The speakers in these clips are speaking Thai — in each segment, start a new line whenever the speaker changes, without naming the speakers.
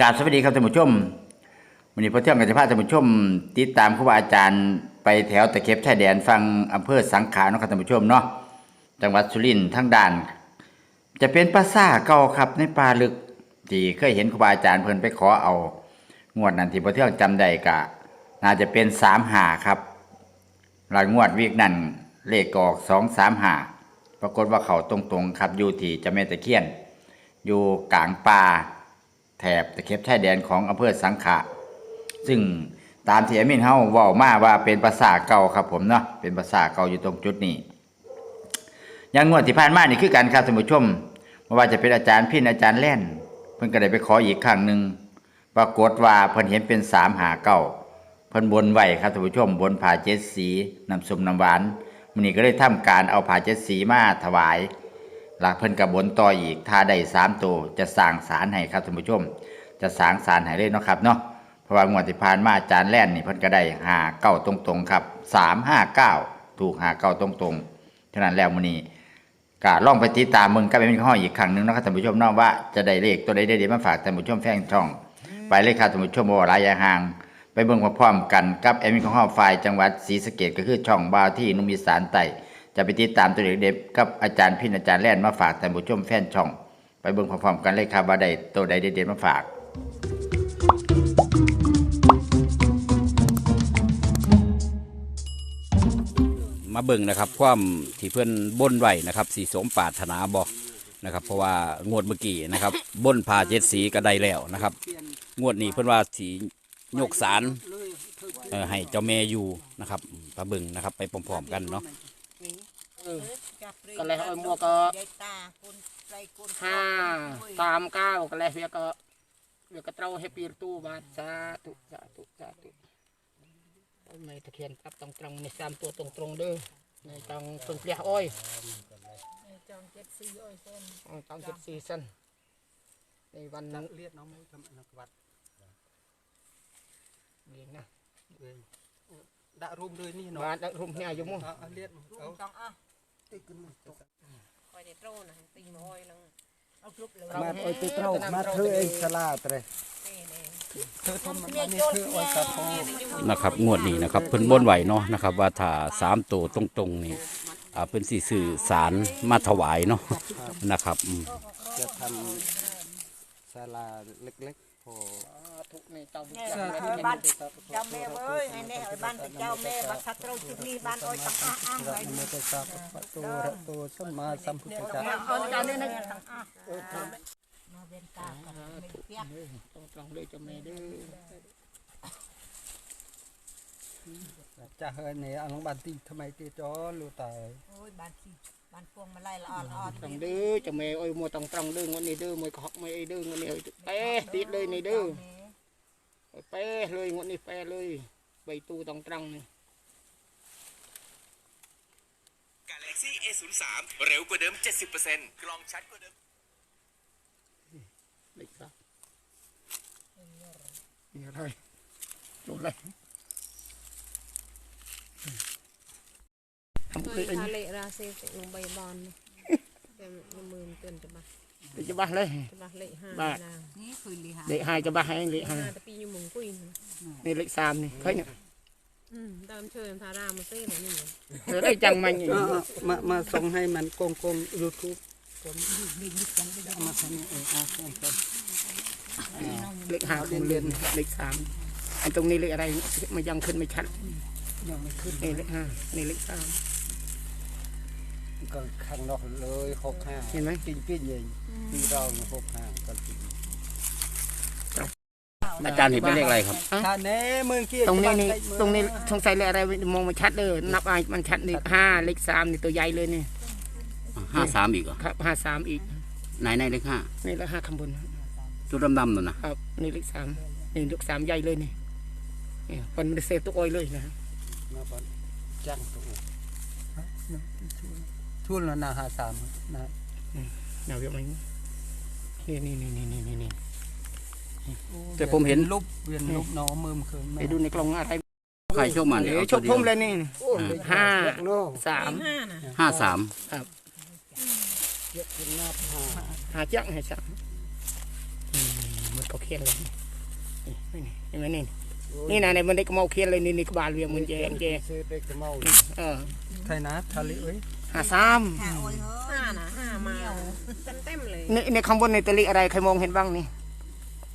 กาบสวัสดีครับท่านผู้ชมวันนี้พระเที่ยงกับจะพาท่านผู้ชม ติดตามครูบาอาจารย์ไปแถวตะเข็บชายแดนฟังอำเภอสังขารนะครับท่านผู้ชมเนาะจังหวัดสุรินทร์ทั้งด่าน จะเป็นปราสาเก่าครับในป่าลึกที่เคยเห็นครูบาอาจารย์เพิ่นไปขอเอางวดนั้นที่พระเที่ยงจำได้กะ น่าจะเป็นสามหาครับหลายงวดวีกนั้นเลขกออกสองสามหาปรากฏว่าเขาตรงๆครับอยู่ที่จะแม่ตะเคียน อยู่กลางป่า แถบตะเข็บชายแดนของอำเภอสังขะ ซึ่งตามที่แอมินเฮาเว้ามาว่าเป็นภาษาเก่าครับผมเนาะเป็นภาษาเก่าอยู่ตรงจุดนี้อย่างงวดที่ผ่านมานี่คือการครับท่านผู้ชมไม่ว่าจะเป็นอาจารย์พินอาจารย์แล่น เพิ่นก็ได้ไปขออีกครั้งหนึ่งปรากฏว่าเพิ่นเห็นเป็นสามหาเก้าเพิ่นบนไหวครับท่านผู้ชมบนผ่าเจ็ดสีน้ำส้มน้ำหวานมื้อนี้ก็เลยทำการเอาผ่าเจ็ดสีมาถวาย หลักเพิ่นกับบนต่ออีกถ้าได้สามตัวจะสร้างสารให้ครับท่านผู้ชม จะสร้างสารให้เลยเนาะครับเนาะเพราะว่างวดที่ผ่านมาอาจารย์แล่นนี่เพิ่นก็ได้หาเก้าตรงๆครับสามห้าเก้าถูกหาเก้าตรงๆฉะนั้นแล้วมื้อนี้ก็ลองไปติดตามมึงกับเป็นข้ออีกครั้งหนึ่งนะครับท่านผู้ชมเนาะว่าจะได้เลขตัวใดได้ดีมาฝากท่านผู้ชมแฟนช่อง ไปเลยครับท่านผู้ชมบ่ว่าหลายอย่าห่าง ไปเบิ่งพร้อมๆกันกับแอดมินของเฮาฝ่ายจังหวัดศรีสะเกษก็คือช่องบาวที่นุ่มอีสานใต้ จะไปติดตามตัวเลขเด็ดกับอาจารย์พินอาจารย์แล่นมาฝากท่านผู้ชมแฟนช่อง ไปเบิ่งพร้อมๆกันเลยครับว่าได้ตัวใดเด็ดๆมาฝาก
มาเบิ่งนะครับ ความที่เพื่อนบนไหวนะครับสีสมปรารถนาบอกนะครับ เพราะว่างวดเมื่อกี้นะครับบนผ่าเจ็ดสีก็ได้แล้วนะครับ งวดนี้เพื่อนว่าสียกสารให้เจ้าแม่อยู่นะครับมาเบิ่งนะครับ ไปพร้อมๆกันเนาะ
កលេសឲ្យមួក៏ហាតាម
កាវកលេសវាក៏វាក៏ត្រូ
វហេពីរទូបាទសាទុសាទុសាទុអូមែតាគៀនប្រាប់តង់ត្រង់នេះសាមទួតង់ត្រង់លើនេះតង់ទុនព្រះអើយចង់ចិត្តស៊ីអើយសិនចង់ចិត្តស៊ីសិននេះវ៉ាន់នឹងលៀតនៅមួយធម្មនៅក្បាត់លៀងណាដាក់រួមលើនេះបាទ
ដាក់រួមគ្នាយំមកលៀតមក
តង់អស់ ตรงเจ็ดสี่เส้นในวันนั้น
เลียดน้องไม่ทำอนกวัด
เองนะ
เลยดะรุมเลยนี่เนาะ
บาทรุมเนี่ยอยู่มั้ง
เอาเอาเลียดมา
รู
เอา
ปจองอะ
ติขึ้นมา
คอยได้โตนะตีมาอ้อยลังเอาคลุกเลย
มาเอ้ยติเต้ามาเธอเองสลาดเลย
นะ
ครับงวดนี้นะครับเพิ่นบนไหวเนาะนะครับว่าถ้าสามตัวตรงๆนี่อ่าเพิ่นสีสื่อสารมาถวายเนาะนะครับ
จะทำศาลาเล็กๆ ធុនេះ
តោវិជ្ជានេះបាន
ចៅមេអើយថ្ងៃនេះឲ្យបានទៅចៅមេបាត់ថាត្រូវជិះនេះបានអោយទាំងអស់អស់ហើយមេទៅសាបតូរតូសម្មាសម្ពុទ្ធសាអូន
ចៅនេះនឹងទាំងអស់មកវិញតាមេពះទៅត្រង់លេខចៅមេទេចាស់ហើយនេះអានោះបានទីថ្មី
ទៀតចោលលូតើអូយបានទី อะมาเวนตากับไม่เปียก
ตรงตรงๆเลยเจะไม่เด้อ
จะเฮยเนี่ยอังบันตีทำไมตีจอลูตาย
โอ้ยบ้านที่บ้านพวงมาไล่ละอ่อนอ่อน
ตรงเด้อเจะไม่อ้อยมัวตรงตรงๆเด้อวันนี้เด้อมวยกอกไม่ไอ้เด้อวันนี้เอ้ยเป๊ะติดเลยนี่เด้อเป้เลยงวดนี้เป้เลยใบตูตรงตรังนี่
Galaxy A03 เร็วกว่าเดิม 70%กล้องชัดกว่าเดิม
เล็กสักนี่อะไรดูเลย ทำเลยอันนี้
ทะเลราเซฟลงใบบอลเป็นมือเตือนจะบ้า
จะบ้าเลย
จะบ้าเลขห้า
บ้า
นี่
คือเลีหา
เล็กห้าจะบ้าให้เล็กห้า
แต่ปีอยู่มุงกุ้ย
นี่เล็กสามนี่เคยเนี่ย
อืมตามเชิญทารามาเซ่แบบนี้
เธอได้จังมันอยู่
เอาเอามามาส่งให้มันโกงโกงยูทูบผมเอามาทำเออเอาส่งไป
เล็กห้าเรียนเล็กสามอันตรงนี้เล็กอะไรมันยังขึ้นไม่ชัด
ยังไม่ขึ้น
นี่เล็กห้านี่เล็กสาม
ก็ข้างนอกเลยหกห้า
เห็นไหม
ปิ้งปิ้งเองที่เราหกห้าก็ปิ้ง
อาจารย์เห็นเป็นเลขอะไรครับ
ถ้าแน่เมืองกี้
ตรงนี้นี่
จะมา
ตรงนี้สงสัยเลขอะไรมองไม่ชัดเลยนับไอ้มันชัดนี่ห้าเล็กสามนี่ตัวใหญ่เลยนี่
ห้าสามอีกเหรอ
ครับห้าสามอีก
ไหนในเลขห้า
นี่แล้วห้าข้างบน
จุดดำๆนั่นนะครับ
นี่เลขสามนี่เลขสามใหญ่เลยนี่นี่มันไม่ได้เซฟตัวอ้อยเลยนะ
มาบอลจังตัว ทุนละนาหาสามนะ
เดี๋ยวเรียกมันนี่นี่นี่นี่นี่นี่นี่
แต่ผมเห็น
รูปเวียนรูปน้องมือมนเคย
ไปดูในกล่องอะไร
ใครโชคมัน
เดี๋
เดี๋
ย
ยวว
ชกพุ่มเลยนี่ห้าสาม
ห้าน่ะ
ห้าสาม
หาจังให้สามมันก็เขียนเลยนี่นี่เห็นไหมนี่นี่นะในมันได้กระเมาเขียนเลยนี่นี่กระบาลเวียงมันเจนเจ
เซเด็กจะเมา
เออ
ไทยนะทะเลเอ้ย
หาสาม
ห้านะห้ามาเต็มเต็มๆเลย
นี่ในข้างบนในตะลิอะไรใครมองเห็นบ้างนี่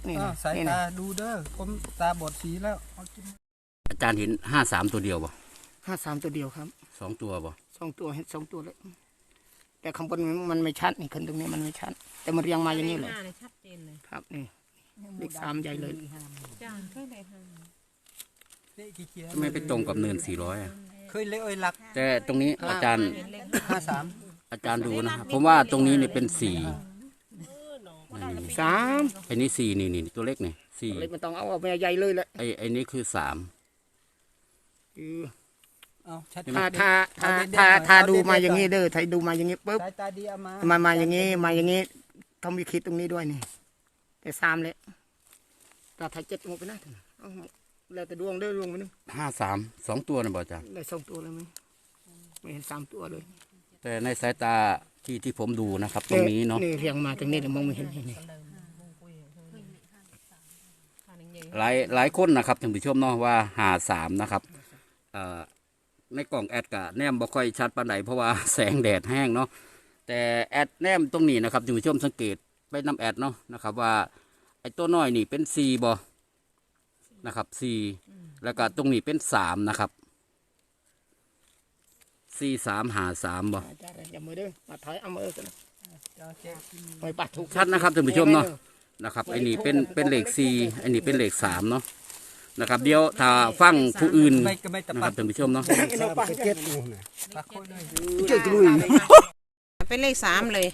นี่
อ้า
นะ
วสาย
นี่นะ
ตาดูเด้อผมตาบอดสีแล้วเอากิน
อาจารย์เห็นห้าสามตัวเดียวบ่
ห้าสามตัวเดียวครับ
สองตัวบ่
สองตัวเห็นสองตัวเลย แต่ข้างบนมันไม่ชัดนี่ขึ้นตรงนี้มันไม่ชัด แต่มันเรียงมาอย่างนี้เลย
ห้าเลยชัดเจนเลย
ครับนี่เลขสามใหญ่เลย
จ้าเคยได้ห้า
เลขกี่เกีย
ทำไมไปตรงกับเนินสี่ร้อย
เคยเลขเอ้ยหลัก
แต่ตรงนี้อาจารย์
ห้าสาม
อาจารย์ดูนะครับผมว่าตรงนี้นี่เป็นสี่
สาม
ไอ้นี่สี่นี่นี่ตัวเล็กนี่สี่
เลยมันต้องเอาเอาไปใหญ่เลยแหละ
ไอ้ไอ้นี่คือสาม
เออ
เอาชัด
ถ้าถ้าถ้าถ้าถ้าดูมาอย่างนี้เด้อถ้าดูมาอย่างนี้ปุ๊บ
สายตาดีเอามา
มามาอย่างนี้มาอย่างนี้ต้องมีคิดตรงนี้ด้วยนี่แต่สามเลยแต่ถ้าเจ็ดงบไปนะเอา แล้วแต่ดวงเด้อดวงไปนึง
ห้าสามสองตัวนะบ่อาจารย์
ได้สองตัวเลยไหมไม่เห็นสามตัวเลย
แต่ในสายตาที่ที่ผมดูนะครับ ตรงนี้เนาะ
นี่เรียงมาตรงนี้เดี๋ยวมองไม่เห็นนี่
หลายหลายคนนะครับท่านผู้ชมเนาะว่าหาสามนะครับเอ่อในกล่องแอดกะแนมบ่ค่อยชัดปานใดเพราะว่าแสงแดดแห้งเนาะแต่แอดแนมตรงนี้นะครับท่านผู้ชมสังเกตไปนำแอดเนาะนะครับว่าไอ้ตัวน้อยนี่เป็นสี่บ่ นะครับสี่แล้วก็ตรงนี้เป็นสามนะครับสี่สามหาสามบ่
อาจารย์อย่ามือเด้อมาถอยเอามือกัน
เอาเจ๊
ไปปัดถูก
ชัดนะครับท่านผู้ชมเนาะนะครับไอ้นี่เป็นเป็นเหล็กสี่ไอ้นี่เป็นเหล็กสามเนาะนะครับ เดี๋ยวถ้าฟังผู้อื่น
ไม่ก็ไม่ตะ
นะค
ปั
รั
ด
บท่านผู้ชมเนาะ
ปักเจ็ดนู่นน่ะปักโคตรเลย
เจ๊กลุย
เป็นเลขสามเลย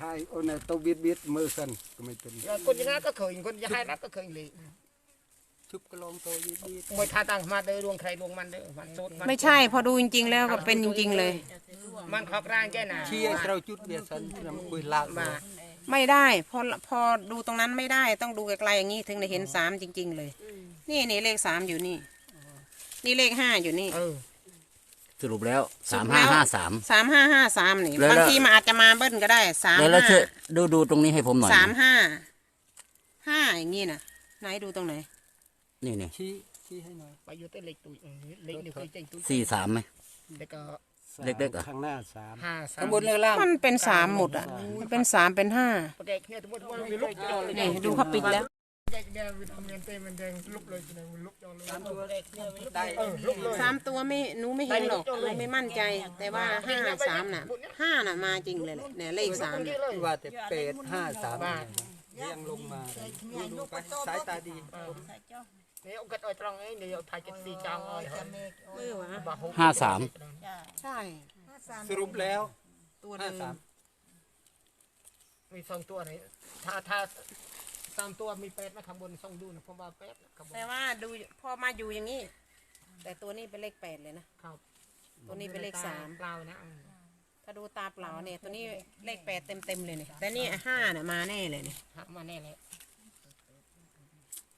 ตัวนี้ตัวนี้เตะไทยโอ้เนี่ยตัวบิดบิดมือสั่นก็ไม่เป็น
คนอยังไงก็เคยคนอยังไงรักก็เคยเลย
ชุบกระลองตัวบิดบิด
มวยท่าต่างมาเด้อดวงใครดวงมันเด้อมันโสดมัน
ไม่ใช่ พอดูจริง ๆ แล้วก็เป็นจริง ๆ เลย
มันครอบร่างแค่ไหน
เชี่ยเราจุดเบียดสันนำคุยลากมา
มา
ไม่ได้ พอพอดูตรงนั้นไม่ได้ต้องดูไกลๆอย่างนี้ถึงได้เห็นสามจริง ๆ เลย นี่นี่เลขสามอยู่นี่ นี่เลขห้าอยู่นี่
เออ
สรุปแล้วสามห้าห้าสาม
สามห้าห้าสามนี่
แล้ว
บางทีมันอาจจะมาเบิ้ลก็ได้สาม
แล้วแล้ว
ห้า
ช่วยดูดูตรงนี้ให้ผมหน่อย
สามห้าห้าอย่างนี้นะไหนดูตรงไหน
นี่นี่
ชี้ชี้ให้หน่อย
ไปอยู่ใต้เหล็กตุยเออเหล็กเดี๋ยวเคยเจ๊งตุย
สี่สามไหม
แล้วก็
เล็กๆเหรอ
ข้างหน้าสาม
ห้าสาม
ข้างบนเลยล่าง
มันเป็นสามหมดอะ มันเป็นสามเป็นห้า
ประเด็กเนี่ยทั้งหมดว่ามีลุกจอเลย
นี่ดูเขาปิดแล้ว
แดงแดงวิตามินเตมันแดงลุกเลยนะลุกจอเลย
ตัวเล็กได้
เออลุกเลย
สามตัวไม่หนูไม่เห็นหรอกหนูไม่มั่นใจ แต่ว่าห้าสามน่ะห้าน่ะมาจริงเลยแหละเนี่ยเลขสามเนี่ย
ว่าแต่เป็ดห้าสามเรียงลงมาดูดูไปสายตาดี
นี่เอากระต่อยตรงนี้เดี๋ยวถ่ายเจ็ดสี่จางเอาเลย
เออวะ
บาหก
ห้าสาม
ใช่
สรุปแล้ว
ตัว
ห้า
เดิ
สาม
ม
มีสองตัวนี่ถ้าถ้า สามตัวมีเป็ดนะข้างบนสองดูนะผมว่าเป็ดนะข้างบน
แต่ว่าดูพอมาอยู่อย่างนี้ แต่ตัวนี้เป็นเลขแปดเลยนะ ครับตัวนี้เป็นเลขสาม
เปล่านะ
ถ้าดูตาเปล่าเนี่ย ตัวนี้เลขแปดเต็มเต็มๆเลยเนี่ยแต่นี่ห้าน่ะมาแน่เลยเนี่ย
หักมาแน่เลย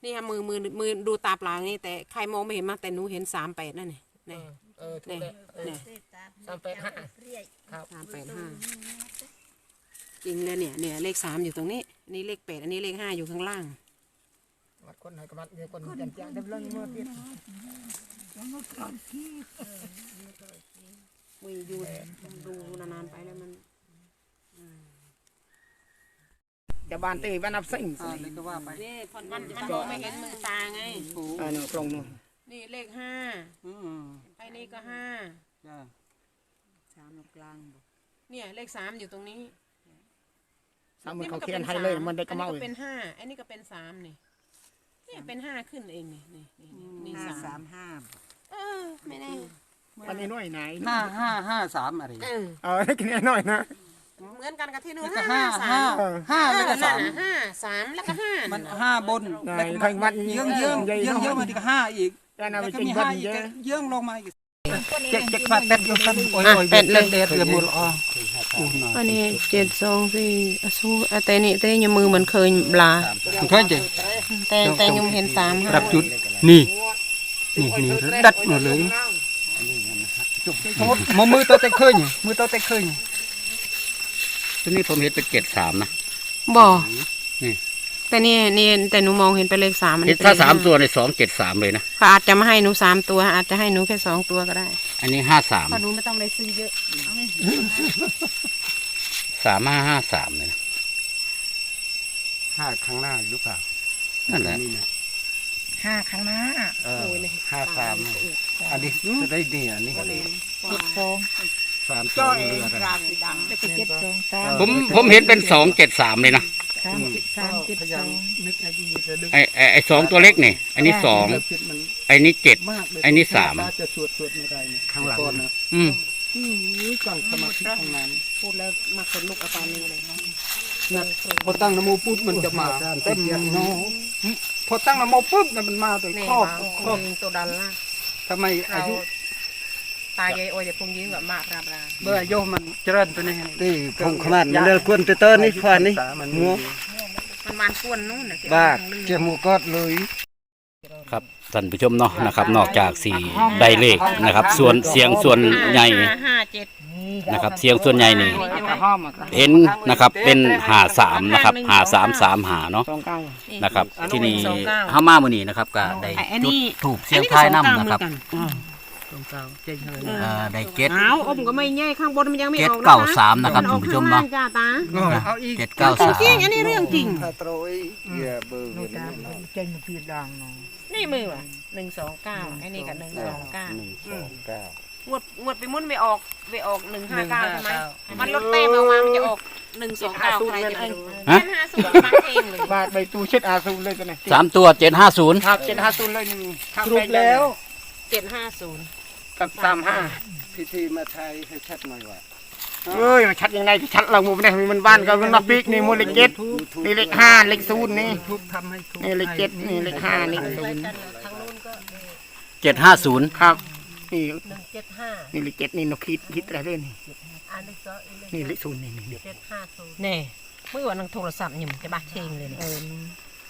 นี่ค่ะมือมือมือดูตาเปล่าอย่างนี้แต่ใครมองไม่เห็นมากแต่หนูเห็นสามแปดนั่นนี่นี่
เออถูกเลยเออ
เนี่ย
สามเป็ดห้า
สามแปดห้าจริงเลยเนี่ยเนี่ยเลขสามอยู่ตรงนี้ อันนี้เลขแปดอันนี้เลขห้าอยู่ข้างล่าง
มัดคนไหนก็มัดเดี๋ยวคนจันจังเดี๋ยวเรื่องมือเปลี่ยน
มืออยู่ดูนานๆไปแล้วมัน
จะบานตีบ้านนับสิ่ง
อ่าเลยก็ว่าไป
นี่มันมันมองไม่เห็นมือตาไง
อ่าหนึ่งตรงนู้น
นี่เลขห้า
อืม
ไปนี่ก็ห้า
จ้า
เนี่ยเลขสามอยู่ตรงนี้
สามมือเขาเขียนให้เลยมันได้กระเมา
อัน
เล
นี้ก็
ย
เป็นห้าอันนี้ก็เป็นสามนี่เนี่ยเป็นห้าขึ้นเองนี่นี่นี่นี่สามห้าเออไม่แน่
อันนี้หน่วยไหน
ห้าห้าห้าสามอะไร
เออ
เออให้กินหน่อยนะ
เหมือนกันกับที่นู่น
ก็
ห้า
ห้า
ห้า
ห้า
สาม
ห้าแล้วก็
นั่
สานม
น่ะห้าสามแล้วก็ห้า
มัน
น่ะ
ห้าบน
ไหน
แล้วก็
ทางวัด
เยื่องเยื่อง
ใหญ่
เยื่องเยื่องมาดีก็ห้าอีก
แต่น่า
แล้
ไป
วก็
กิน
มี
บ้า
ห้านอีก
เยอะ
เยื่องลงมาอีกเจ็ดเจ็ดฟาดเป็ดอยู่ฟันโอ้ยโอ้ยเด็ดเด็ดเรือมูลอ๋อ
อันนี้เจ็ดสองสี่อสูอะแต่นี่แต่นี่มือเหมือนเคยบลา
เคยเจ
แต่แต่ยังเห็นสามห้า
รับจุดนี่นี่นี่ดัดหมดเลยมมือตัวเต็กเคยนี่มือตัวเต็กเคยนี่
ทีนี้ผมเห็นเป็นเจ็ดสามนะ
บ่
น
นี่
แต่นี่นี่แต่หนูมองเห็นเป็นเลขสามอันนี้เป็น
ถ้า
เลข
สาม
ห้
ตัวในสองเจ็ดสามเลยนะ
เขาอาจจะไม่ให้หนูสามตัว อาจจะให้หนูแค่สองตัวก็ได้
อันนี้ห้าสาม
เพราะหนูไม่ต้องได้ซื้อเยอะ
สามห้าห้าสามเลยนะ
ห้าข้างหน้าหรือเปล่า
นั่นแหละ
นี่นะ
ห้าข้างหน้า
เออห้าสามนะอันนี้จะได้ดีอันนี้
เจ็ดสอง
สามส
จ้
อ
องย
เรืออะไร
ราสีดำจะเจ็ดสองสาม
ผมผมเห็นเป็นสองเจ็ดสามเลยนะ
สามเจ็ดสามเจ็ด
พยา
ส
ยา
อ
ม
ง
นึกให้ดีจะดึก
ไอไอ้ไอสองตัวเล็กนี่ อันนี้สอง
คิดมัน
ไอ้นี้เจ็ด
มากเลย
ไอ้นี่สาม
ตจะสวดสวดไม่ได้นะข้างหลังนะ
อืม
อืมตั้งสมาธิข้างใน
พูดแล้วมาขนลุกเอาตอนนี้เลย
นะพอตั้งนโมปุ๊บมันจะมาเต็มเนาะพอตั้งนโมปุ๊บน่ะมันมาโดย
นี่
ครอบ
เขา
ครอบ
ตัวดันละ
ทำไมอา
เรา
ยุ
ตายายโอ้ยจะพุงยืงกับมาราบรา
เบอร์อายุมันเจริญตัวนี้
ตีคงขนาดมันเลือกควรเตอร์นี่ควานนี่
มัน
งัว
มันมันกวนนู้นน่ะ
บาดเจ้าหมูกอดเลย
ครับท่านผู้ชมเนาะนะครับ นอกจากสี่ได้เลขนะครับ ส่วนเสียงส่วนใหญ่
ห้าห้าเจ็ด
นะครับเสียงส่วนใหญ่นี่
ห้อมอะ
เห็นนะครับเป็นหาสามนะครับหาสามสามหาเนาะ
สองเก้า
นะครับที่นี่
สองเก้า
ห้ามามือนี้นะครับก็ได้
อัน
จุด
นี้
ถูกเสียงท้ายน้ำนะครับ
สองเก้าเจ๊งเลย
เอ่อได้เจ็ด
อ้าวอมก็ไม่แย่ข้างบนมันยังไม่ออก
เจ็ดเก้าสามนะครับ
ออก
คุณผู้ชม
ข้าง
เนาะ
ล่างจ้าตา
เอาอีก
เจ็ดเก้าสาม
จริงอันนี้เรื่องจริง
ถ้าโตรยอย่าเบอร์เงินนั่นนะ
เจ๊งพี่ดังเนาะ
นี่มือว่ะหนึ่งสองเก้าอันนี้กับหนึ่งสองเก้า
หนึ่งสองเก้าง
วดงวดไปมุนไม่ออกไปออกหนึ่งห้าเก้าใช่ไหมมันลดแต้มออกมา มันจะออกหนึ่งสองเก้าใครจะไปรู้เป็นห้าศูนย์มาเองเลย
บาทใบตูเช็ดอาซูเลยตัวนี้
สามตัวเจ็ดห้าศูนย์
ครับเจ็ดห้าศูนย์เลยนี่
สรุปแล้ว
เจ็ดห้าศูนย์
กับสามห้า
พิธีมาไทยให้ชัดหน่อยว่า
เอ้ยมันชัดยังไงชัดเราหมู่เนี่ยมันบ้านก็มันนับปีกนี่มูลเลขเจ็ดนี่เลขห้าเลขศูนย์นี่
ทุบทำให้ทุบ
นี่เลขเจ็ดนี่เลขห้านี่ศูนย์
เจ็ดห้าศูนย์
ครับนี่
เจ็ดห้า
นี่เลขเจ็ดนี่นกคิดคิดอะไรด้วยนี่
อันนี้ก็
นี่เลขศูนย์นี่นี่
เจ็ดห้าศูนย์
แน่เมื่อวันนังโทรศัพท์ยิ่มจะบ้าเชงเลยเนี่ย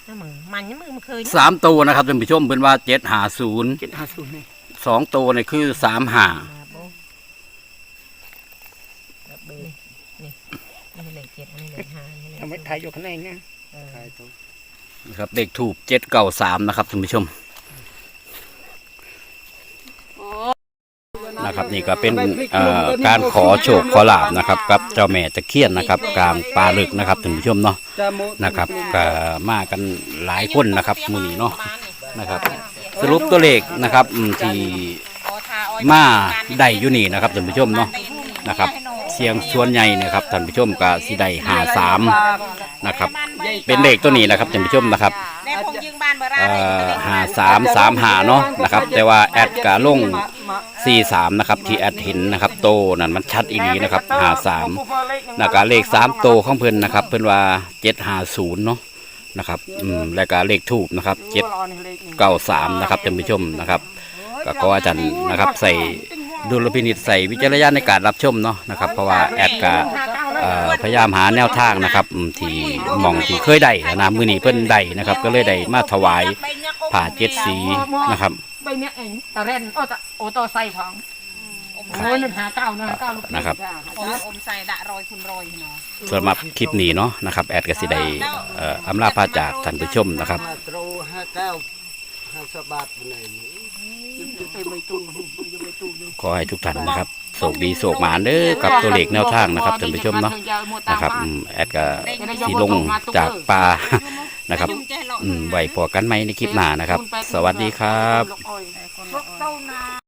นั่นมึงมันยังมึงมันเคย
สามตัวนะครับท่านผู้ชมเป็นว่าเจ็ดห้าศูนย์
เจ็ดห้าศูนย์นี่
สองตัวนี่คือสามหา
นี่เลขเจ็ดอันนี้เลขห้าอันนี้เลข
ทำไมไทยอยู่ข้างในเนี่ย
ไทยทุบ
นะครับเด็กถูกเจ็ดเก้าสามนะครับท่านผู้ชมนะครับนี่ก็เป็นการขอโชคขอลาบนะครับกับเจ้าแม่ตะเคียนนะครับกลางป่าลึกนะครับท่านผู้ชมเนาะนะครับก็มากันหลายคนนะครับมือนี้เนาะนะครับ สรุปตัวเลขนะครับอืมที่มาได้อยู่นี่นะครับท่านผู้ชมเนาะนะครับ เสียงส่วนใหญ่เนะครับท่านผู้ชมก็สิได้หาสามนะครับ เป็นเลขตัวนี้นะครับท่านผู้ชมนะครับหาสามสามหาเนาะนะครับ แต่ว่าแอดกาลงสี่สามนะครับที่แอดเห็นนะครับโตนั่นมันชัดอีนี้นะครับหาสามแล้วก็เลขสามโตของเพิ่นนะครับ เพิ่นว่าเจ็ดหาศูนย์เนาะ นะครับอืมแล้วก็เลขทูบนะครับเจ็ดเก้าสามนะครับท่านผู้ชมนะครับก็ขออาจารย์นะครับใส่ดุลพินิจใส่วิจารณญาณในการรับชมเนาะนะครับ เพราะว่าแอดกาเอ่อพยายามหาแนวทางนะครับอืมที่หมองที่เคยได้นะมือนี้เพิ่นได้นะครับ ก็เลยได้มาถวายผ่าเจ็ดสีนะครับ
ใบเนี้ยเองตะเรนโอ้ตะโอ้ตอไซทอง โอ้ยหนึ่งหาเก้าหนึ่งหาเก้าลูก
นะครับ
อมใส่ดะรอยคุณรอยเนาะ
สำหรับคลิปนี้เนาะนะครับแอดก็สิได้เอ่ออำลาพาจากท่านผู้ชมนะครับ
มาโตรห้าเก้าห้าสบาทไหนนี่
ขอให้ทุกท่านนะครับโชคดีโชคหมานเด้อกับตัวเลขแนวทางนะครับท่านผู้ชมเนาะนะครับอืมแอดก็สิลงจากป่านะครับอืมไว้พอกันไหมในคลิปหน้านะครับ สวัสดีครับ
ลูกอ้อย
พวกเต้านา